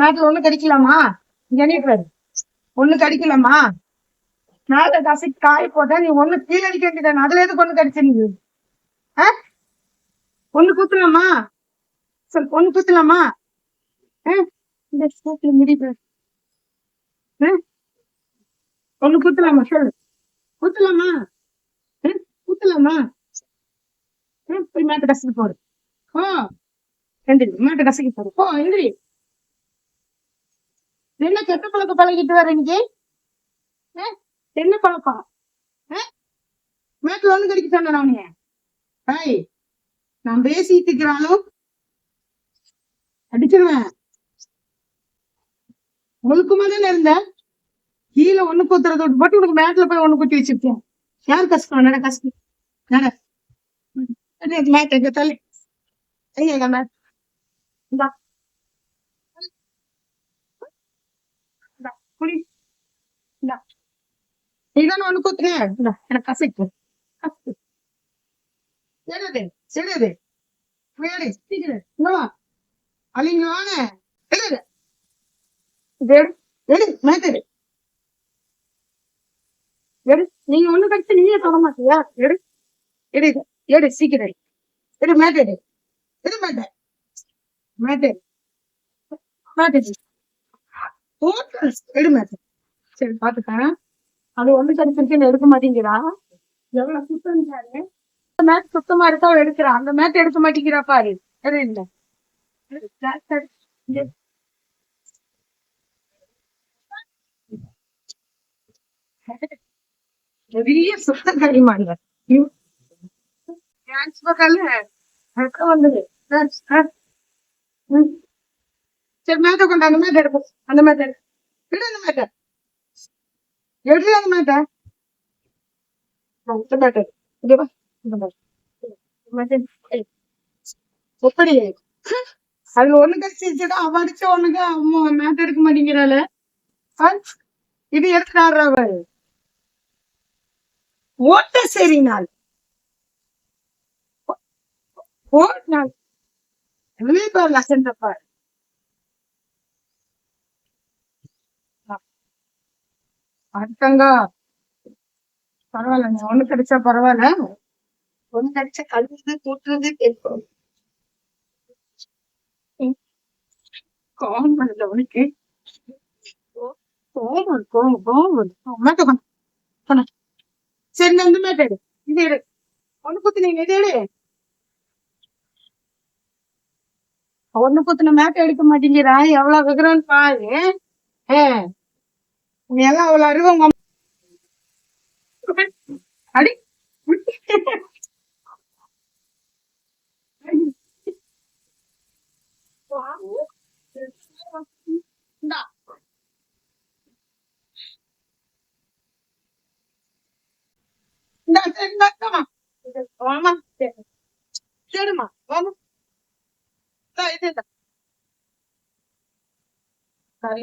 மேட்ல ஒண்ணு கடிக்கலாமா? ஜெனிஃபர் ஒண்ணு கடிக்கலாமா மேல தசை காய் போட்டா நீ ஒண்ணு கீழே அடிக்க வேண்டியதானே? அதுல எதுக்கு ஒண்ணு கடிச்ச நீ? ஒண்ணு குத்துலாமா? சரி ஒண்ணு குத்துலாமா? இந்த ஸ்கூப்ல முடிவு ஒண்ணு குத்துலாமா? சொல்லு. குத்துலாமா? ஆ? குத்துலாமா? போய் மேட்டு கசிக்கு போடு. ஓ எந்திரி மேட்ட கசிக்கு போடு. ஓ எந்திரி என்ன கெட்ட பழக்கம் பழகிட்டு வர இன்னைக்கு ஆ? என்ன பழக்கம்? ஆ? மேட்ல ஒண்ணு கடிக்க சொன்ன அவனைய ஹாய் நான் பேசிட்டு இருக்கிறாலும் அடிச்சிருவேன். ஒழுக்குமா தானே இருந்த கீழே ஒண்ணு குத்துறத விட்டு போட்டு உனக்கு மேட்ல போய் ஒண்ணு குத்தி வச்சிருக்கேன். யார் கஷ்டம் நட கஷ்டம் நட. மேட் எங்க தள்ளி. ஐயா மேட் இந்தா இந்தா, குடி இந்தா நீதானே ஒண்ணு குத்துறேன் இந்தா எனக்கு கசைக்கு கசக்கு என்னது என்னது வேடு சீக்கிரம் இங்க வா அழிங்க வாங்க எடு இது எடு எடு மேட் எடு எடு நீங்க ஒண்ணு கடிச்சு நீயே சொல்ல மாட்டியா? எடு. எடு எடு சீக்கிரம் எடு. எடு எடு. எடு மேட் மேட் எடு மேட் எடு ஓகே. சரி பாத்துக்கேன் அது ஒண்ணு கடிச்சிருக்கேன்னு எடுக்க மாட்டேங்கிறா? எவ்வளவு சுத்தம் பாரு அந்த மேட் சுத்தமா இருக்கா அவ எடுக்கிறா? அந்த மேட் எடுக்க மாட்டேங்கிறா பாரு. எடு இல்ல பெரிய சுத்தம் களிமாங்க டான்ஸ் பக்கம்ல அக்கா வந்தது. டான்ஸ் சரி மேட்ட கொண்டு அந்த மேட்ட எடுப்போம் அந்த மேட்ட எடு எடு அந்த மேட்ட எடு அந்த மேட்ட இந்த மேட்ட எடு. இந்த மேட்ட எப்படி அதுல ஒண்ணு கழிச்சுடா அவ அடிச்ச ஒண்ணுக்கு அம்மா மேட்ட எடுக்க மாட்டேங்கிறாள் இது எடுத்துட்டாரு அவள் ஓட்ட சரி நாள் ஓட் நாள் வெளியே பாரு லசன் பாரு அடுத்தங்கா பரவாயில்ல ஒண்ணு கிடைச்சா பரவாயில்ல. ஒண்ணு கிடைச்சா கழுவுது கூட்டுறது கேட்கும் கோவம் பண்ணல உனக்கு கோவம் வருது, கோவம் கோவம் வருது. மேட்ட கொண்டு சரி நான் வந்து மேட்ட எடு. இது எடு. ஒண்ணு குத்துனீங்க இது எடு. ஒண்ணு குத்துன மேட்டை எடுக்க மாட்டேங்கிறா. எவ்வளவு விக்கிறோன்னு பாரு. ஏ எல்லாம் அவ்வளவு அறிவு உங்க அம்மா- அடி இந்தா. இந்தா, சரி, இந்தா, இந்தாம்மா. இது, வாம்மா. சரி. சரிம்மா வாமா இந்தா, இது இந்தா. சரி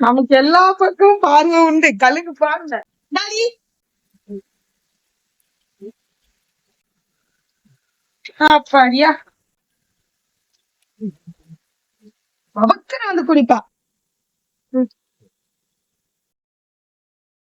நமக்கு எல்லா பக்கமும் பார்வை உண்டு. கழுகு பாருங்க. அப்படியா அவக்குன்னு வந்து குடிப்பா.